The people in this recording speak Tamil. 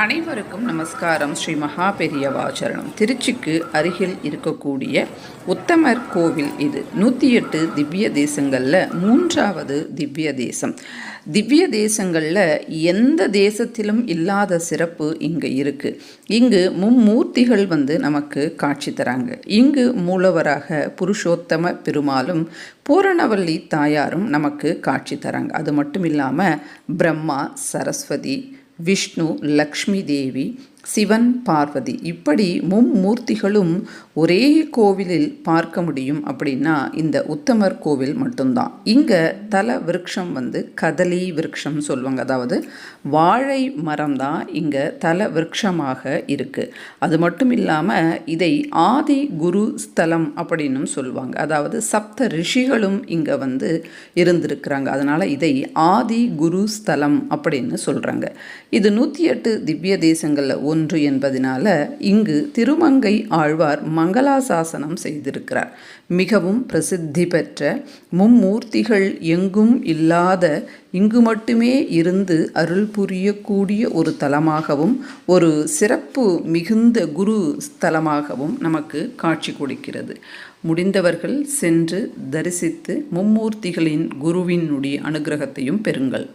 அனைவருக்கும் நமஸ்காரம். ஸ்ரீ மகா பெரியவாச்சரணம் திருச்சிக்கு அருகில் இருக்கக்கூடிய உத்தமர் கோவில் இது. நூற்றி எட்டு திவ்ய தேசங்களில் மூன்றாவது திவ்ய தேசம். திவ்ய தேசங்களில் எந்த தேசத்திலும் இல்லாத சிறப்பு இங்கே இருக்குது இங்கு மும்மூர்த்திகள் வந்து நமக்கு காட்சி தராங்க. இங்கு மூலவராக புருஷோத்தம பெருமாளும் பூரணவல்லி தாயாரும் நமக்கு காட்சி தராங்க. அது மட்டும் இல்லாமல் பிரம்மா சரஸ்வதி విష్ణు లక్ష్మీదేవి சிவன் பார்வதி. இப்படி மும்மூர்த்திகளும் ஒரே கோவிலில் பார்க்க முடியும் அப்படின்னா இந்த உத்தமர் கோவில் மட்டும்தான். இங்கே தல விருட்சம் வந்து கதலி விருட்சம் சொல்லுவாங்க. அதாவது வாழை மரம் தான் இங்கே தல விருட்சமாக இருக்குது அது மட்டும் இல்லாமல் இதை ஆதி குரு ஸ்தலம் அப்படின்னும் சொல்லுவாங்க. அதாவது சப்த ரிஷிகளும் இங்கே வந்து இருந்திருக்கிறாங்க. அதனால் இதை ஆதி குரு ஸ்தலம் அப்படின்னு சொல்கிறாங்க இது நூற்றி எட்டு திவ்ய தேசங்களில் ஒன்று என்பதனால இங்கு திருமங்கை ஆழ்வார் மங்களாசாசனம் செய்திருக்கிறார். மிகவும் பிரசித்தி பெற்ற மும்மூர்த்திகள் எங்கும் இல்லாத இங்கு மட்டுமே இருந்து அருள் புரியக்கூடிய ஒரு தலமாகவும் ஒரு சிறப்பு மிகுந்த குரு ஸ்தலமாகவும் நமக்கு காட்சி கொடுக்கிறது. முடிந்தவர்கள் சென்று தரிசித்து மும்மூர்த்திகளின் குருவினுடைய அனுகிரகத்தையும் பெறுங்கள்.